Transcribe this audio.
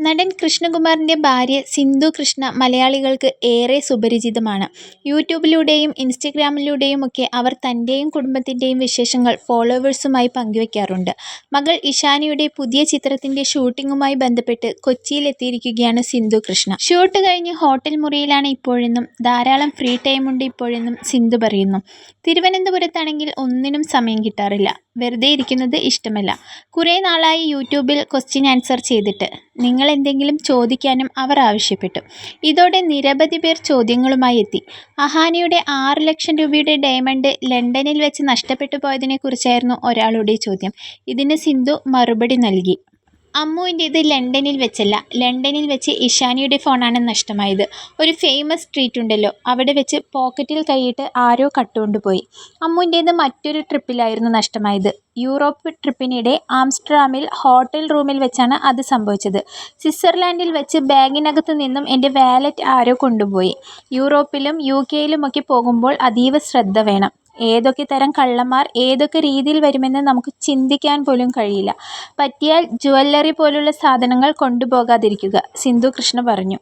നടൻ കൃഷ്ണകുമാറിന്റെ ഭാര്യ സിന്ധു കൃഷ്ണ മലയാളികൾക്ക് ഏറെ സുപരിചിതമാണ്. യൂട്യൂബിലൂടെയും ഇൻസ്റ്റഗ്രാമിലൂടെയും ഒക്കെ അവർ തന്റെയും കുടുംബത്തിന്റെയും വിശേഷങ്ങൾ ഫോളോവേഴ്സുമായി പങ്കുവയ്ക്കാറുണ്ട് മകൾ ഇഷാനിയുടെ പുതിയ ചിത്രത്തിന്റെ ഷൂട്ടിങ്ങുമായി ബന്ധപ്പെട്ട് കൊച്ചിയിലെത്തിയിരിക്കുകയാണ് സിന്ധു കൃഷ്ണ. ഷൂട്ട് കഴിഞ്ഞ് ഹോട്ടൽ മുറിയിലാണ് ഇപ്പോഴെന്നും ധാരാളം ഫ്രീ ടൈമുണ്ട് ഇപ്പോഴെന്നും സിന്ധു പറയുന്നു. തിരുവനന്തപുരത്താണെങ്കിൽ ഒന്നിനും സമയം കിട്ടാറില്ല. വെറുതെ ഇരിക്കുന്നത് ഇഷ്ടമല്ല. കുറേ നാളായി യൂട്യൂബിൽ ക്വസ്റ്റ്യൻ ആൻസർ ചെയ്തിട്ട്. നിങ്ങൾ എന്തെങ്കിലും ചോദിക്കാനും അവർ ആവശ്യപ്പെട്ടു. ഇതോടെ നിരവധി പേർ ചോദ്യങ്ങളുമായി എത്തി. അഹാനിയുടെ ആറ് ലക്ഷം രൂപയുടെ ഡയമണ്ട് ലണ്ടനിൽ വെച്ച് നഷ്ടപ്പെട്ടു പോയതിനെക്കുറിച്ചായിരുന്നു ഒരാളുടെ ചോദ്യം. ഇതിന് സിന്ധു മറുപടി നൽകി. അമ്മുവിന്റേത് ലണ്ടനിൽ വെച്ചല്ല. ലണ്ടനിൽ വെച്ച് ഇഷാനിയുടെ ഫോണാണ് നഷ്ടമായത്. ഒരു ഫേമസ് സ്ട്രീറ്റ് ഉണ്ടല്ലോ അവിടെ വെച്ച് പോക്കറ്റിൽ കൈയിട്ട് ആരോ കട്ടുകൊണ്ടുപോയി. അമ്മുവിന്റേത് മറ്റൊരു ട്രിപ്പിലായിരുന്നു നഷ്ടമായത്. യൂറോപ്പ് ട്രിപ്പിനിടെ ആംസ്റ്റർഡാമിൽ ഹോട്ടൽ റൂമിൽ വെച്ചാണ് അത് സംഭവിച്ചത്. സ്വിറ്റ്സർലാൻഡിൽ വെച്ച് ബാഗിനകത്ത് നിന്നും എന്റെ വാലറ്റ് ആരോ കൊണ്ടുപോയി. യൂറോപ്പിലും യു കെയിലുമൊക്കെ പോകുമ്പോൾ അതീവ ശ്രദ്ധ വേണം. ഏതൊക്കെ തരം കള്ളന്മാർ ഏതൊക്കെ രീതിയിൽ വരുമെന്ന് നമുക്ക് ചിന്തിക്കാൻ പോലും കഴിയില്ല. പറ്റിയാൽ ജുവല്ലറി പോലുള്ള സാധനങ്ങൾ കൊണ്ടുപോകാതിരിക്കുക. സിന്ധു കൃഷ്ണ പറഞ്ഞു.